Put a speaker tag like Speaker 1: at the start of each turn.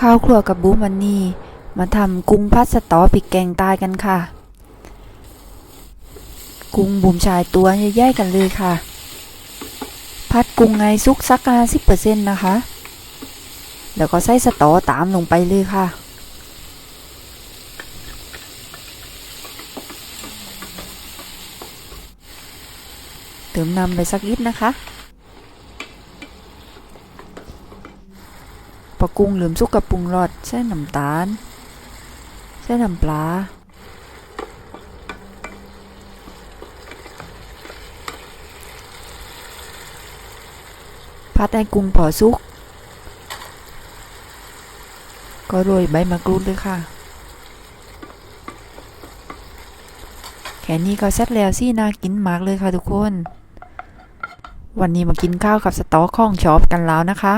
Speaker 1: ข้าวครัวกับบูมันนี้มาทำกุ้งพัดสตอพริกแกงตายกันค่ะ กุ้งบุมชายตัวใหญ่ๆกันเลยค่ะ พัดกุ้งไงซุกสักห้าสิบเปอร์เซ็นต์นะคะ แล้วก็ใส่สตอตามลงไปเลยค่ะ เติมน้ำไปสักนิดนะคะ พอกุ้งเหลือมสุกกับปรุงรสใส่น้ำตาลใส่น้ำปลาพัดให้กุ้งพอสุก ก็โรยใบมะกรูดเลยค่ะ แค่นี้ก็เสร็จแล้วสิน่ากินมากเลยค่ะทุกคน วันนี้มากินข้าวกับสต๊อกข้องชอบกันแล้วนะคะ